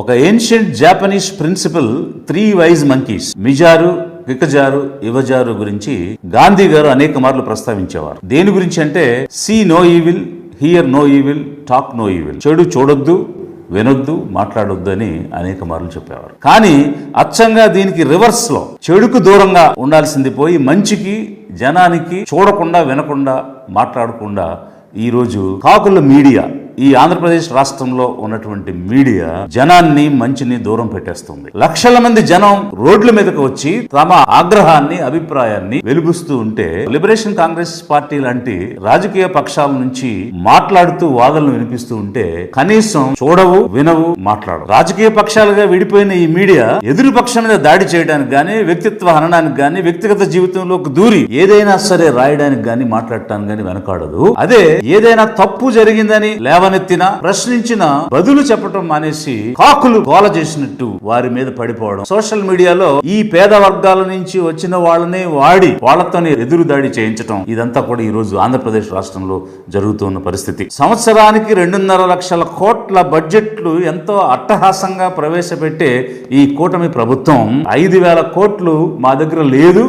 ఒక ancient Japanese principle three wise monkeys మిజారు కికజారు యువజారు గురించి గాంధీ గారు అనేక మార్లు ప్రస్తావించేవారు. దేని గురించి అంటే see no evil hear no evil talk no evil చెడు చూడొద్దు వినొద్దు మాట్లాడొద్దు అని అనేక మార్లు చెప్పేవారు. కానీ అచ్చంగా దీనికి రివర్స్లో చెడుకు దూరంగా ఉండాల్సింది పోయి మంచికి జనానికి చూడకుండా వినకుండా మాట్లాడకుండా ఈరోజు కాకుల మీడియా ఈ ఆంధ్రప్రదేశ్ రాష్ట్రంలో ఉన్నటువంటి మీడియా జనాన్ని మంచిని దూరం పెట్టేస్తుంది. లక్షల మంది జనం రోడ్ల మీదకు వచ్చి తమ ఆగ్రహాన్ని అభిప్రాయాన్ని వెలుగుస్తూ ఉంటే లిబరేషన్ కాంగ్రెస్ పార్టీ లాంటి రాజకీయ పక్షాల నుంచి మాట్లాడుతూ వాదనలు వినిపిస్తూ ఉంటే కనీసం చూడవు వినవు మాట్లాడవు. రాజకీయ పక్షాలుగా విడిపోయిన ఈ మీడియా ఎదురు పక్షం మీద దాడి చేయడానికి గానీ వ్యక్తిత్వ హననానికి గానీ వ్యక్తిగత జీవితంలోకి దూరి ఏదైనా సరే రాయడానికి గానీ మాట్లాడటానికి గానీ వెనకాడదు. అదే ఏదైనా తప్పు జరిగిందని లేవ లేవనెత్తిన ప్రశ్నించిన బదులు చెప్పటం మానేసి కాకులు గోల చేసినట్టు వారి మీద పడిపోవడం. సోషల్ మీడియాలో ఈ పేద వర్గాల నుంచి వచ్చిన వాళ్ళనే వాడి వాళ్ళతోనే ఎదురు దాడి చేయించటం. ఇదంతా కూడా ఈ రోజు ఆంధ్రప్రదేశ్ రాష్ట్రంలో జరుగుతున్న పరిస్థితి. సంవత్సరానికి రెండున్నర లక్షల కోట్ల బడ్జెట్లు ఎంతో అట్టహాసంగా ప్రవేశపెట్టే ఈ కూటమి ప్రభుత్వం ఐదు వేల కోట్లు మా దగ్గర లేదు.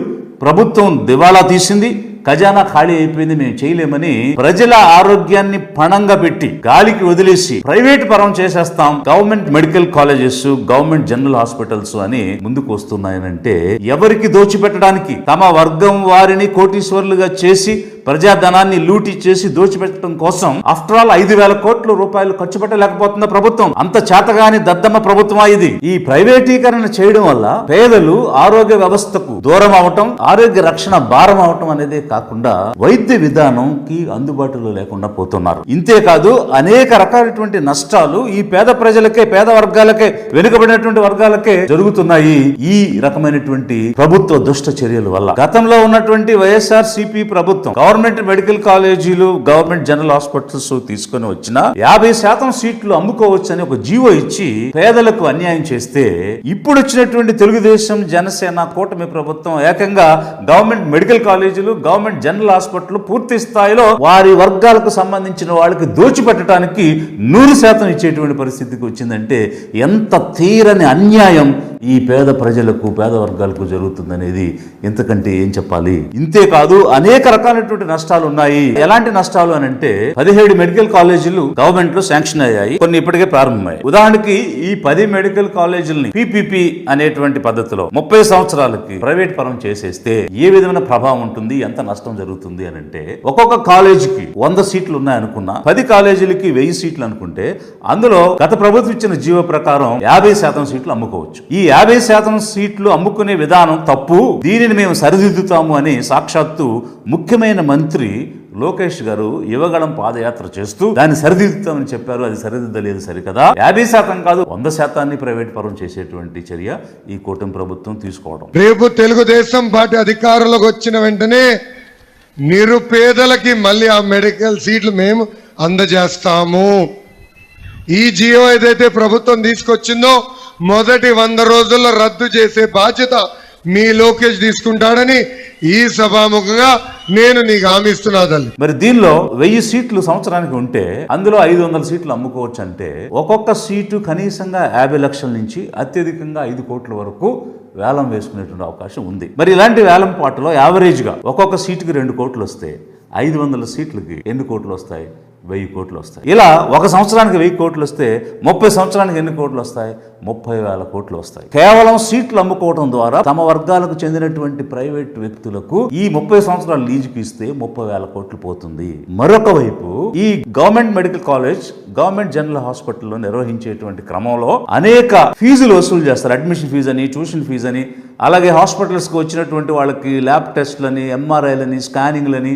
ప్రభుత్వం దివాలా తీసింది. ఖజానా ఖాళీ అయిపోయింది మేము చేయలేమని ప్రజల ఆరోగ్యాన్ని పణంగా పెట్టి గాలికి వదిలేసి ప్రైవేట్ పరం చేసేస్తాం. Government medical colleges government general hospitals అని ముందుకు వస్తున్నాయనంటే ఎవరికి దోచిపెట్టడానికి తమ వర్గం వారిని కోటీశ్వరులుగా చేసి ప్రజాధనాన్ని లూటి చేసి దోచిపెట్టడం కోసం ఆఫ్టర్ ఆల్ ఐదు వేల కోట్ల రూపాయలు ఖర్చు పెట్టలేకపోతున్న ప్రభుత్వం. అంత చేతగాని దద్దమ్మ ప్రభుత్వమా ఇది? ఈ ప్రైవేటీకరణ చేయడం వల్ల పేదలు ఆరోగ్య వ్యవస్థకు దూరం అవటం ఆరోగ్య రక్షణ భారం అవటం అనేది కాకుండా వైద్య విధానం కి అందుబాటులో లేకుండా పోతున్నారు. ఇంతేకాదు అనేక రకాలైనటువంటి నష్టాలు ఈ పేద ప్రజలకే పేద వర్గాలకే వెనుకబడినటువంటి వర్గాలకే జరుగుతున్నాయి. ఈ రకమైనటువంటి ప్రభుత్వ దుష్ట చర్యల వల్ల. గతంలో ఉన్నటువంటి వైఎస్ఆర్ సిపి ప్రభుత్వం గవర్నమెంట్ మెడికల్ కాలేజీలు గవర్నమెంట్ జనరల్ హాస్పిటల్స్ తీసుకొని వచ్చిన యాభై శాతం సీట్లు అమ్ముకోవచ్చని ఒక జీవో ఇచ్చి పేదలకు అన్యాయం చేస్తే ఇప్పుడు వచ్చినటువంటి తెలుగుదేశం జనసేన కూటమి ప్రభుత్వం ఏకంగా గవర్నమెంట్ మెడికల్ కాలేజీలు గవర్నమెంట్ జనరల్ హాస్పిటల్ పూర్తి స్థాయిలో వారి వర్గాలకు సంబంధించిన వాళ్ళకి దోచిపెట్టడానికి నూరు శాతం ఇచ్చేటువంటి పరిస్థితికి వచ్చిందంటే ఎంత తీరని అన్యాయం ఈ పేద ప్రజలకు పేద వర్గాలకు జరుగుతుందనేది. ఇంతకంటే ఏం చెప్పాలి? ఇంతే కాదు అనేక రకాలైనటువంటి నష్టాలు ఉన్నాయి? ఎలాంటి నష్టాలు అని అంటే పదిహేడు మెడికల్ కాలేజీలు గవర్నమెంట్లో శాంక్షన్ అయ్యాయి. కొన్ని ఇప్పటికే ప్రారంభమయ్యాయి. ఉదాహరణకి ఈ పది మెడికల్ కాలేజీలని పిపిపి అనేటువంటి పద్ధతిలో ముప్పై సంవత్సరాలకి ప్రైవేట్ పరం చేసేస్తే ఏ విధమైన ప్రభావం ఉంటుంది? ఎంత నష్టం జరుగుతుంది అని అంటే ఒక్కొక్క కాలేజీకి వంద సీట్లు ఉన్నాయనుకున్నా పది కాలేజీలకి వెయ్యి సీట్లు అనుకుంటే అందులో గత ప్రభుత్వం ఇచ్చిన జీవ ప్రకారం యాభై శాతం సీట్లు అమ్ముకోవచ్చు. ఈ యాభై శాతం సీట్లు అమ్ముకునే విధానం తప్పు. దీనిని మేము సరిదిద్దుతాము అని సాక్షాత్తు ముఖ్యమైన మంత్రి లోకేష్ గారు యువగళం పాదయాత్ర చేస్తూ దాన్ని సరిదిద్దుతామని చెప్పారు. అది సరిదిద్దలేదు సరికదా. యాభై శాతం కాదు వంద శాతాన్ని ప్రైవేట్ పరం చేసేటువంటి చర్య ఈ కూటమి ప్రభుత్వం తీసుకోవడం. రేపు తెలుగుదేశం పార్టీ అధికారంలోకి వచ్చిన వెంటనే నిరుపేదలకి మళ్ళీ ఆ మెడికల్ సీట్లు మేము అందజేస్తాము. ఈ జియో ఏదైతే ప్రభుత్వం తీసుకొచ్చిందో మొదటి వంద రోజుల్లో రద్దు చేసే బాధ్యత మీ లోకేష్ తీసుకుంటాడని ఈ సభాముఖంగా నేను నీకు హామీస్తున్నా తల్లి. మరి దీనిలో వెయ్యి సీట్లు సంవత్సరానికి ఉంటే అందులో ఐదు వందల సీట్లు అమ్ముకోవచ్చు అంటే ఒక్కొక్క సీటు కనీసంగా యాభై లక్షల నుంచి అత్యధికంగా ఐదు కోట్ల వరకు వేలం వేసుకునేటువంటి అవకాశం ఉంది. మరి ఇలాంటి వేలం పాటలో యావరేజ్గా ఒక్కొక్క సీటుకి రెండు కోట్లు వస్తే ఐదు వందల సీట్లకి ఎన్ని కోట్లు వస్తాయి? వెయ్యి కోట్లు వస్తాయి. ఇలా ఒక సంవత్సరానికి వెయ్యి కోట్లు వస్తే ముప్పై సంవత్సరానికి ఎన్ని కోట్లు వస్తాయి? ముప్పై వేల కోట్లు వస్తాయి. కేవలం సీట్లు అమ్ముకోవడం ద్వారా తమ వర్గాలకు చెందినటువంటి ప్రైవేట్ వ్యక్తులకు ఈ ముప్పై సంవత్సరాలు లీజుకి ఇస్తే ముప్పై వేల కోట్లు పోతుంది. మరొక వైపు ఈ government medical college government general హాస్పిటల్లో నిర్వహించేటువంటి క్రమంలో అనేక ఫీజులు వసూలు చేస్తారు. అడ్మిషన్ ఫీజు అని ట్యూషన్ ఫీజు అని అలాగే హాస్పిటల్స్కి వచ్చినటువంటి వాళ్ళకి ల్యాబ్ టెస్ట్లని ఎంఆర్ఐలని స్కానింగ్లని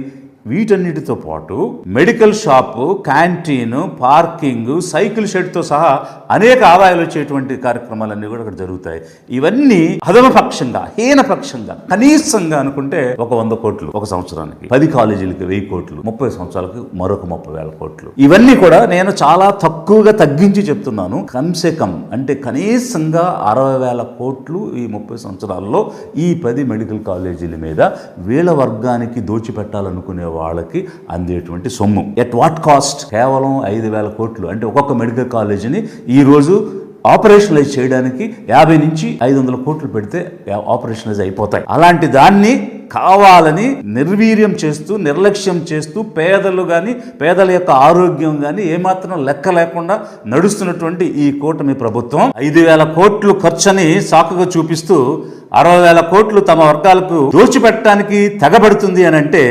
వీటన్నిటితో పాటు medical shop canteen parking cycle షెడ్తో సహా అనేక ఆదాయాలు వచ్చేటువంటి కార్యక్రమాలన్నీ కూడా అక్కడ జరుగుతాయి. ఇవన్నీ అధమపక్షంగా హీనపక్షంగా కనీసంగా అనుకుంటే ఒక వంద కోట్లు ఒక సంవత్సరానికి పది కాలేజీలకి వెయ్యి కోట్లు ముప్పై సంవత్సరాలకు మరొక ముప్పై వేల కోట్లు. ఇవన్నీ కూడా నేను చాలా తక్కువగా తగ్గించి చెప్తున్నాను. కంసే కమ్ అంటే కనీసంగా అరవై వేల కోట్లు ఈ ముప్పై సంవత్సరాల్లో ఈ పది మెడికల్ కాలేజీల మీద వీళ్ళ వర్గానికి దోచిపెట్టాలనుకునే వాళ్ళకి అందేటువంటి సొమ్ము. ఎట్ వాట్ కాస్ట్ కేవలం ఐదు వేల కోట్లు. అంటే ఒక్కొక్క మెడికల్ కాలేజీని ఈ రోజు ఆపరేషనలైజ్ చేయడానికి యాభై నుంచి ఐదు వందల కోట్లు పెడితే ఆపరేషనలైజ్ అయిపోతాయి. అలాంటి దాన్ని కావాలని నిర్వీర్యం చేస్తూ నిర్లక్ష్యం చేస్తూ పేదలు కానీ పేదల యొక్క ఆరోగ్యం కానీ ఏమాత్రం లెక్క లేకుండా నడుస్తున్నటువంటి ఈ కూటమి ప్రభుత్వం ఐదు వేల కోట్లు ఖర్చని సాకుగా చూపిస్తూ అరవై వేల కోట్లు తమ వర్గాలకు దోచిపెట్టడానికి తెగబడుతుంది అని అంటే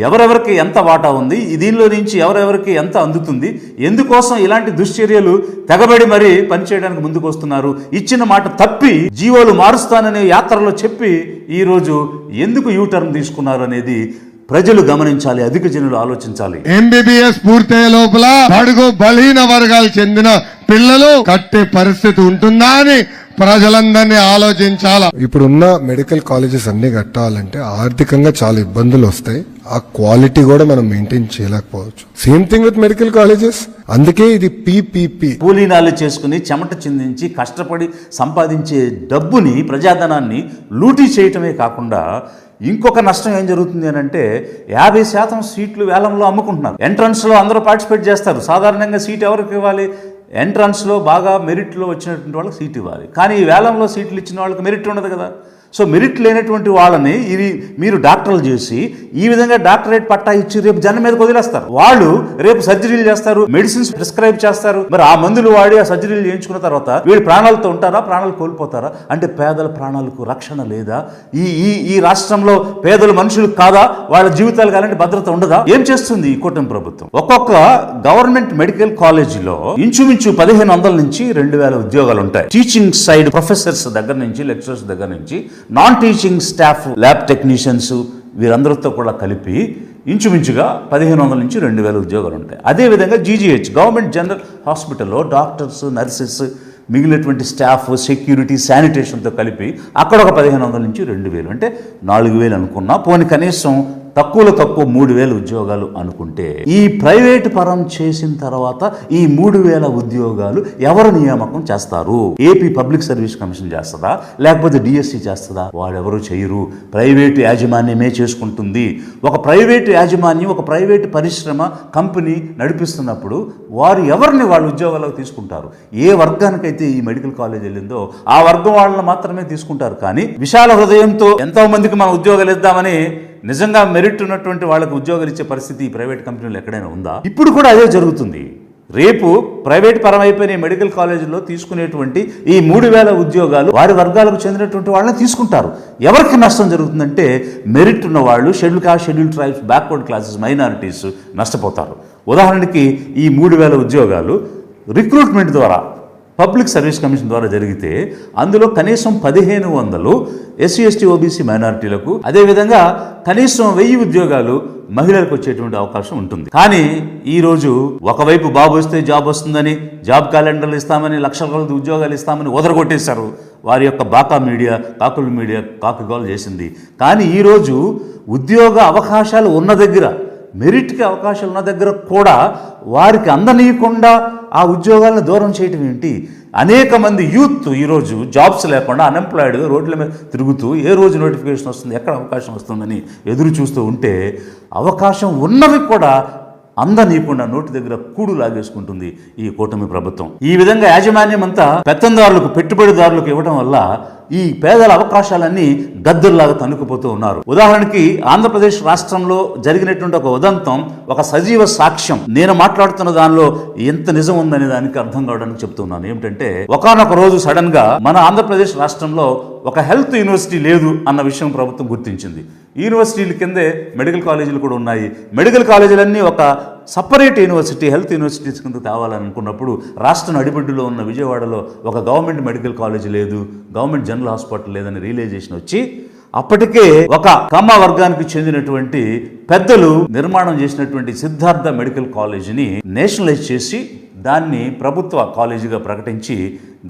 ఎవరెవరికి ఎంత వాటా ఉంది దీనిలో నుంచి ఎవరెవరికి ఎంత అందుతుంది ఎందుకోసం ఇలాంటి దుశ్చర్యలు తెగబడి మరి పనిచేయడానికి ముందుకు వస్తున్నారు ఇచ్చిన మాట తప్పి జీవోలు మారుస్తాననే యాత్రలో చెప్పి ఈరోజు ఎందుకు యూటర్న్ తీసుకున్నారు అనేది ప్రజలు గమనించాలి అధిక జనులు ఆలోచించాలి. ఎంబీబీఎస్ పూర్తయ్యే లోపల బడుగు బలహీన వర్గాలు చెందిన పిల్లలు కట్టే పరిస్థితి ఉంటుందా అని ప్రజలందరినీ ఆలోచించాల? ఇప్పుడున్న మెడికల్ కాలేజెస్ అన్ని కట్టాలంటే ఆర్థికంగా చాలా ఇబ్బందులు వస్తాయి. ఆ క్వాలిటీ కూడా మనం మెయింటైన్ చేయలేకపోవచ్చు. Same thing with medical colleges అందుకే ఇది పీపీపీ కూలీనాలు చేసుకుని చెమట చిందించి కష్టపడి సంపాదించే డబ్బుని ప్రజాధనాన్ని లూటీ చేయటమే కాకుండా ఇంకొక నష్టం ఏం జరుగుతుంది అని అంటే యాభై శాతం సీట్లు వేలంలో అమ్ముకుంటున్నారు. ఎంట్రన్స్లో అందరూ పార్టిసిపేట్ చేస్తారు. సాధారణంగా సీట్ ఎవరికి ఇవ్వాలి? ఎంట్రన్స్లో బాగా మెరిట్లో వచ్చినటువంటి వాళ్ళకి సీట్ ఇవ్వాలి. కానీ ఈ వేలంలో సీట్లు ఇచ్చిన వాళ్ళకి మెరిట్ ఉండదు కదా. సో మెరిట్ లేనటువంటి వాళ్ళని ఇది మీరు డాక్టర్లు చేసి ఈ విధంగా డాక్టరేట్ పట్టా ఇచ్చి రేపు జనం మీద వదిలేస్తారు. వాళ్ళు రేపు సర్జరీలు చేస్తారు మెడిసిన్స్ ప్రిస్క్రైబ్ చేస్తారు. మరి ఆ మందులు వాడి ఆ సర్జరీలు చేయించుకున్న తర్వాత వీళ్ళు ప్రాణాలతో ఉంటారా ప్రాణాలు కోల్పోతారా? అంటే పేదల ప్రాణాలకు రక్షణ లేదా? ఈ ఈ ఈ రాష్ట్రంలో పేదలు మనుషులు కాదా? వాళ్ళ జీవితాలు అలాంటి భద్రత ఉండదా? ఏం చేస్తుంది ఈ కూటమి ప్రభుత్వం? ఒక్కొక్క గవర్నమెంట్ మెడికల్ కాలేజీలో ఇంచుమించు పదిహేను వందల నుంచి రెండు వేల ఉద్యోగాలు ఉంటాయి. టీచింగ్ సైడ్ ప్రొఫెసర్స్ దగ్గర నుంచి లెక్చరర్స్ దగ్గర నుంచి non teaching staff lab technicians వీరందరితో కూడా కలిపి ఇంచుమించుగా పదిహేను వందల నుంచి రెండు వేల ఉద్యోగాలు ఉంటాయి. అదేవిధంగా జీజీహెచ్ గవర్నమెంట్ జనరల్ హాస్పిటల్లో డాక్టర్స్ నర్సెస్ మిగిలినటువంటి స్టాఫ్ సెక్యూరిటీ శానిటేషన్తో కలిపి అక్కడ ఒక పదిహేను వందల నుంచి రెండు వేలు. అంటే నాలుగు వేలు అనుకున్నా పోనీ కనీసం తక్కువలో తక్కువ మూడు వేల ఉద్యోగాలు అనుకుంటే ఈ ప్రైవేట్ పరం చేసిన తర్వాత ఈ మూడు వేల ఉద్యోగాలు ఎవరు నియామకం చేస్తారు? ఏపీ పబ్లిక్ సర్వీస్ కమిషన్ చేస్తుందా? లేకపోతే డిఎస్సి చేస్తుందా? వాడెవరు చేయరు. ప్రైవేట్ యాజమాన్యమే చేసుకుంటుంది. ఒక ప్రైవేట్ యాజమాన్యం ఒక ప్రైవేట్ పరిశ్రమ కంపెనీ నడిపిస్తున్నప్పుడు వారు ఎవరిని వాళ్ళ ఉద్యోగాలకు తీసుకుంటారు? ఏ వర్గానికైతే ఈ మెడికల్ కాలేజ్ వెళ్ళిందో ఆ వర్గం వాళ్ళని మాత్రమే తీసుకుంటారు. కానీ విశాల హృదయంతో ఎంతో మందికి మనం ఉద్యోగాలు ఇద్దామని నిజంగా మెరిట్ ఉన్నటువంటి వాళ్ళకి ఉద్యోగాలు ఇచ్చే పరిస్థితి ఈ ప్రైవేట్ కంపెనీలు ఎక్కడైనా ఉందా? ఇప్పుడు కూడా అదే జరుగుతుంది. రేపు ప్రైవేట్ పరమైపోయిన మెడికల్ కాలేజీలో తీసుకునేటువంటి ఈ మూడు వేల ఉద్యోగాలు వారి వర్గాలకు చెందినటువంటి వాళ్ళని తీసుకుంటారు. ఎవరికి నష్టం జరుగుతుందంటే మెరిట్ ఉన్న వాళ్ళు schedule caste schedule tribes backward classes minorities నష్టపోతారు. ఉదాహరణకి ఈ మూడు వేల ఉద్యోగాలు రిక్రూట్మెంట్ ద్వారా పబ్లిక్ సర్వీస్ కమిషన్ ద్వారా జరిగితే అందులో కనీసం పదిహేను వందలు ఎస్సీ ఎస్టీ ఓబీసీ మైనారిటీలకు అదేవిధంగా కనీసం వెయ్యి ఉద్యోగాలు మహిళలకు వచ్చేటువంటి అవకాశం ఉంటుంది. కానీ ఈ రోజు ఒకవైపు బాబు వస్తే జాబ్ వస్తుందని జాబ్ క్యాలెండర్లు ఇస్తామని లక్షల కొలది ఉద్యోగాలు ఇస్తామని వదరగొట్టేశారు వారి యొక్క బాకా మీడియా కాకుల మీడియా కాకుగోలు చేసింది. కానీ ఈరోజు ఉద్యోగ అవకాశాలు ఉన్న దగ్గర మెరిట్కి అవకాశాలు ఉన్న దగ్గర కూడా వారికి అందనీయకుండా ఆ ఉద్యోగాలను దూరం చేయటం ఏంటి? అనేక మంది యూత్ ఈరోజు జాబ్స్ లేకుండా అన్ఎంప్లాయిడ్గా రోడ్ల మీద తిరుగుతూ ఏ రోజు నోటిఫికేషన్ వస్తుంది ఎక్కడ అవకాశం వస్తుందని ఎదురు చూస్తూ ఉంటే అవకాశం ఉన్నవి కూడా అందనీయకుండా నోటి దగ్గర కూడు లాగేసుకుంటుంది ఈ కూటమి ప్రభుత్వం. ఈ విధంగా యాజమాన్యం అంతా పెత్తందారులకు పెట్టుబడిదారులకు ఇవ్వడం వల్ల ఈ పేదల అవకాశాలన్నీ గద్దర్లాగా తన్నుకుపోతూ ఉన్నారు. ఉదాహరణకి ఆంధ్రప్రదేశ్ రాష్ట్రంలో జరిగినటువంటి ఒక ఉదంతం ఒక సజీవ సాక్ష్యం. నేను మాట్లాడుతున్న దానిలో ఎంత నిజం ఉందనే దానికి అర్థం కావడానికి చెప్తున్నాను. ఏమిటంటే ఒకనొక రోజు సడన్గా మన ఆంధ్రప్రదేశ్ రాష్ట్రంలో ఒక హెల్త్ యూనివర్సిటీ లేదు అన్న విషయం ప్రభుత్వం గుర్తించింది. యూనివర్సిటీల కిందే మెడికల్ కాలేజీలు కూడా ఉన్నాయి. మెడికల్ కాలేజీలన్నీ ఒక సపరేట్ యూనివర్సిటీ హెల్త్ యూనివర్సిటీస్ కింద తేవాలనుకున్నప్పుడు రాష్ట్రం రాష్ట్ర ఉన్న విజయవాడలో ఒక గవర్నమెంట్ మెడికల్ కాలేజ్ లేదు గవర్నమెంట్ జనరల్ హాస్పిటల్ లేదని రియలైజేషన్ వచ్చి అప్పటికే ఒక కమ్మ వర్గానికి చెందినటువంటి పెద్దలు నిర్మాణం చేసినటువంటి సిద్ధార్థ మెడికల్ కాలేజీని నేషనలైజ్ చేసి దాన్ని ప్రభుత్వ కాలేజీగా ప్రకటించి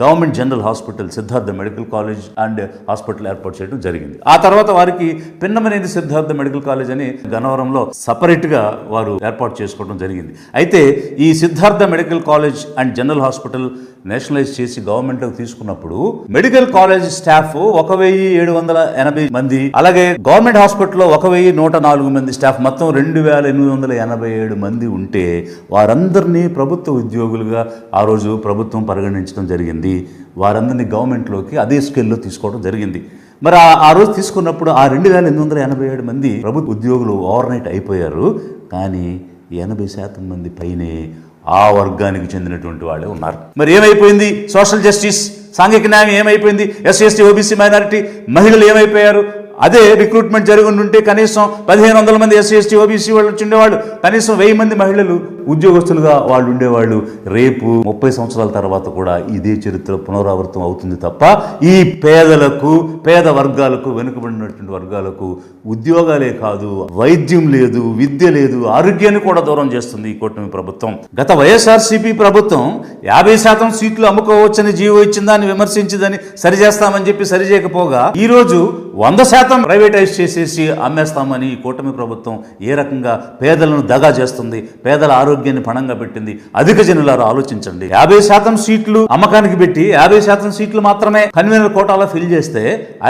government general hospital Siddhartha medical college and hospital ఏర్పాటు చేయడం జరిగింది. ఆ తర్వాత వారికి పిన్నమనేది సిద్ధార్థ మెడికల్ కాలేజ్ అని గన్నవరంలో సపరేట్గా వారు ఏర్పాటు చేసుకోవడం జరిగింది. అయితే ఈ Siddhartha medical college and general hospital nationalise చేసి గవర్నమెంట్లోకి తీసుకున్నప్పుడు మెడికల్ కాలేజ్ స్టాఫ్ ఒక వెయ్యి ఏడు వందల ఎనభై మంది అలాగే గవర్నమెంట్ హాస్పిటల్లో ఒక వెయ్యి నూట నాలుగు మంది స్టాఫ్ మొత్తం రెండు వేల ఎనిమిది వందల ఎనభై ఏడు మంది ఉంటే వారందరినీ ప్రభుత్వ ఉద్యోగులుగా ఆ రోజు ప్రభుత్వం పరిగణించడం జరిగింది. వారందరినీ గవర్నమెంట్లోకి అదే స్కేల్లో తీసుకోవడం జరిగింది. మరి ఆ- రోజు తీసుకున్నప్పుడు ఆ రెండు వేల ఎనిమిది వందల ఎనభై ఏడు మంది ప్రభుత్వ ఉద్యోగులు ఓవర్నైట్ అయిపోయారు. కానీ ఎనభై శాతం మంది పైనే ఆ వర్గానికి చెందినటువంటి వాళ్ళే ఉన్నారు. మరి ఏమైపోయింది? సోషల్ జస్టిస్ సాంఘిక న్యాయం ఏమైపోయింది? ఎస్సీ ఎస్టీ ఓబీసీ మైనారిటీ మహిళలు ఏమైపోయారు? అదే రిక్రూట్మెంట్ జరిగి ఉంటే కనీసం పదిహేను వందల మంది ఎస్సీ ఎస్టీ ఓబీసీ వాళ్ళు వచ్చి ఉండేవాళ్ళు. కనీసం వెయ్యి మంది మహిళలు ఉద్యోగస్తులుగా వాళ్ళు ఉండేవాళ్ళు రేపు ముప్పై సంవత్సరాల తర్వాత కూడా ఇదే చరిత్ర పునరావృతం అవుతుంది తప్ప ఈ పేదలకు పేద వర్గాలకు వెనుకబడినటువంటి వర్గాలకు ఉద్యోగాలే కాదు వైద్యం లేదు విద్య లేదు ఆరోగ్యాన్ని కూడా దూరం చేస్తుంది ఈ కూటమి ప్రభుత్వం. గత వైఎస్ఆర్సీపీ ప్రభుత్వం యాభై శాతం సీట్లు అమ్ముకోవచ్చని జీవో ఇచ్చిందని విమర్శించిందని సరిచేస్తామని చెప్పి సరిచేయకపోగా ఈ రోజు వంద శాతం ప్రైవేటైజ్ చేసేసి అమ్మేస్తామని ఈ కూటమి ప్రభుత్వం ఏ రకంగా పేదలను దగా చేస్తుంది పేదల ఆరోగ్యాన్ని పణంగా పెట్టింది. అధిక జనులారు ఆలోచించండి. యాభై శాతం సీట్లు అమ్మకానికి పెట్టి యాభై శాతం సీట్లు మాత్రమే కన్వీనర్ కోటాలో ఫిల్ చేస్తే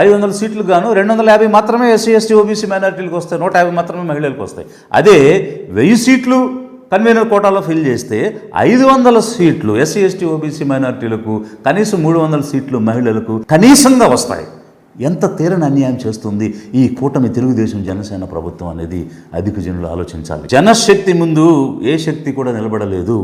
ఐదు వందల సీట్లు గాను రెండు వందల యాభై మాత్రమే ఎస్సీ ఎస్టీ ఓబీసీ మైనారిటీలకు వస్తాయి. నూట యాభై మాత్రమే మహిళలకు వస్తాయి. అదే వెయ్యి సీట్లు కన్వీనర్ కోటాలో ఫిల్ చేస్తే ఐదు వందల సీట్లు ఎస్సీ ఎస్టీ ఓబీసీ మైనారిటీలకు కనీసం మూడు వందల సీట్లు మహిళలకు కనీసంగా వస్తాయి. ఎంత తీరని అన్యాయం చేస్తుంది ఈ కూటమి తెలుగుదేశం జనసేన ప్రభుత్వం అనేది? అధిక జనులు ఆలోచించాలి. జనశక్తి ముందు ఏ శక్తి కూడా నిలబడలేదు.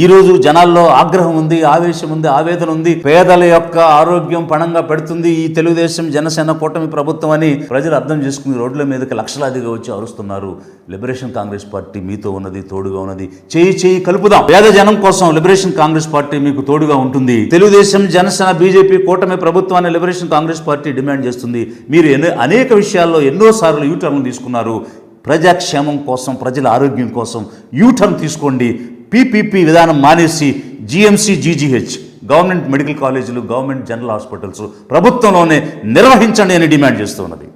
ఈ రోజు జనాల్లో ఆగ్రహం ఉంది ఆవేశం ఉంది ఆవేదన ఉంది. పేదల యొక్క ఆరోగ్యం పణంగా పెడుతుంది ఈ తెలుగుదేశం జనసేన కూటమి ప్రభుత్వం అని ప్రజలు అర్థం చేసుకుని రోడ్ల మీదకి లక్షలాదిగా వచ్చి అరుస్తున్నారు. లిబరేషన్ కాంగ్రెస్ పార్టీ మీతో ఉన్నది తోడుగా ఉన్నది. చేయి చేయి కలుపుదాం. పేద జనం కోసం లిబరేషన్ కాంగ్రెస్ పార్టీ మీకు తోడుగా ఉంటుంది. తెలుగుదేశం జనసేన బీజేపీ కూటమి ప్రభుత్వాన్ని లిబరేషన్ కాంగ్రెస్ పార్టీ డిమాండ్ చేస్తుంది. మీరు ఎన్నో అనేక విషయాల్లో ఎన్నోసార్లు యూటర్న్లు తీసుకున్నారు. ప్రజాక్షేమం కోసం ప్రజల ఆరోగ్యం కోసం యూటర్న్ తీసుకోండి. పీపీపీ విధానం మానేసి జిఎంసీ జీజీహెచ్ గవర్నమెంట్ మెడికల్ కాలేజీలు గవర్నమెంట్ జనరల్ హాస్పిటల్స్ ప్రభుత్వంలోనే నిర్వహించండి అని డిమాండ్ చేస్తున్నది